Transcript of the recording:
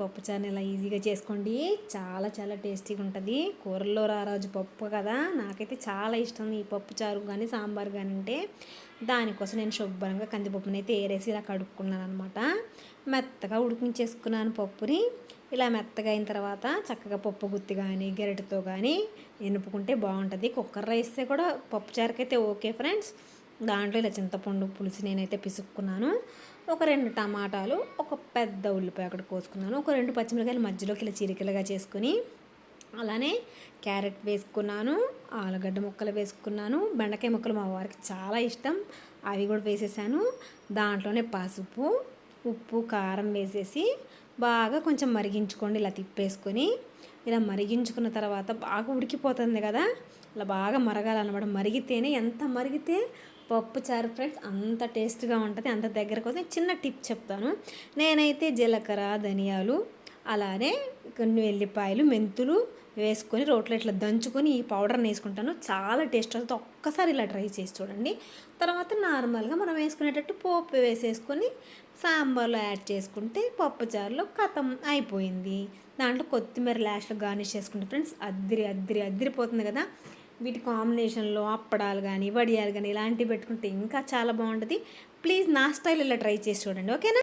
పప్పుచారుని ఇలా ఈజీగా చేసుకోండి. చాలా చాలా టేస్టీగా ఉంటుంది. కూరల్లో రారాజు పప్పు కదా. నాకైతే చాలా ఇష్టం ఈ పప్పుచారు కానీ సాంబార్ కానీ అంటే దానికోసం నేను శుభ్రంగా కందిపప్పుని అయితే ఏరేసి ఇలా కడుక్కున్నాను అనమాట మెత్తగా ఉడికించేసుకున్నాను పప్పుని. ఇలా మెత్తగా అయిన తర్వాత చక్కగా పప్పు గుత్తి కానీ గెరటితో కానీ ఎనుపుకుంటే బాగుంటుంది. కుక్కర్ రైస్తే కూడా పప్పుచారుకైతే ఓకే ఫ్రెండ్స్. దాంట్లో ఇలా చింతపండు పులుసు నేనైతే పిసుక్కున్నాను. ఒక రెండు టమాటాలు ఒక పెద్ద ఉల్లిపాయ ఒకటి కోసుకున్నాను. ఒక రెండు పచ్చిమిరకాయలు మధ్యలోకి ఇలా చిరికలుగా చేసుకుని అలానే క్యారెట్ వేసుకున్నాను ఆలుగడ్డ ముక్కలు వేసుకున్నాను. బెండకాయ ముక్కలు మా వారికి చాలా ఇష్టం. అవి కూడా వేసేసాను. దాంట్లోనే పసుపు ఉప్పు కారం వేసేసి బాగా కొంచెం మరిగించుకోండి. ఇలా తిప్పేసుకొని ఇలా మరిగించుకున్న తర్వాత బాగా ఉడికిపోతుంది కదా. ఇలా బాగా మరగాలన్నమాట. మరిగితేనే ఎంత మరిగితే పప్పు చారు ఫ్రెండ్స్ అంత టేస్ట్గా ఉంటుంది. అంత దగ్గరకు వస్తే చిన్న టిప్ చెప్తాను. నేనైతే జీలకర్ర ధనియాలు అలానే కొన్ని వెల్లిపాయలు మెంతులు వేసుకొని రోట్లో ఇట్లా దంచుకొని ఈ పౌడర్ని వేసుకుంటాను. చాలా టేస్ట్ వస్తుంది. ఒక్కసారి ఇలా ట్రై చేసి చూడండి. తర్వాత నార్మల్గా మనం వేసుకునేటట్టు పోపు వేసేసుకొని సాంబార్లో యాడ్ చేసుకుంటే పప్పుచారులో కథం అయిపోయింది. దాంట్లో కొత్తిమీర లాస్ట్లో గార్నిష్ చేసుకుంటే ఫ్రెండ్స్ అద్దిరి అద్దిరి అద్దిరిపోతుంది కదా. వీటి కాంబినేషన్లో అప్పడాలు కానీ వడియాలు కానీ ఇలాంటివి పెట్టుకుంటే ఇంకా చాలా బాగుంటుంది. ప్లీజ్ నా స్టైల్ ఇలా ట్రై చేసి చూడండి. ఓకేనా?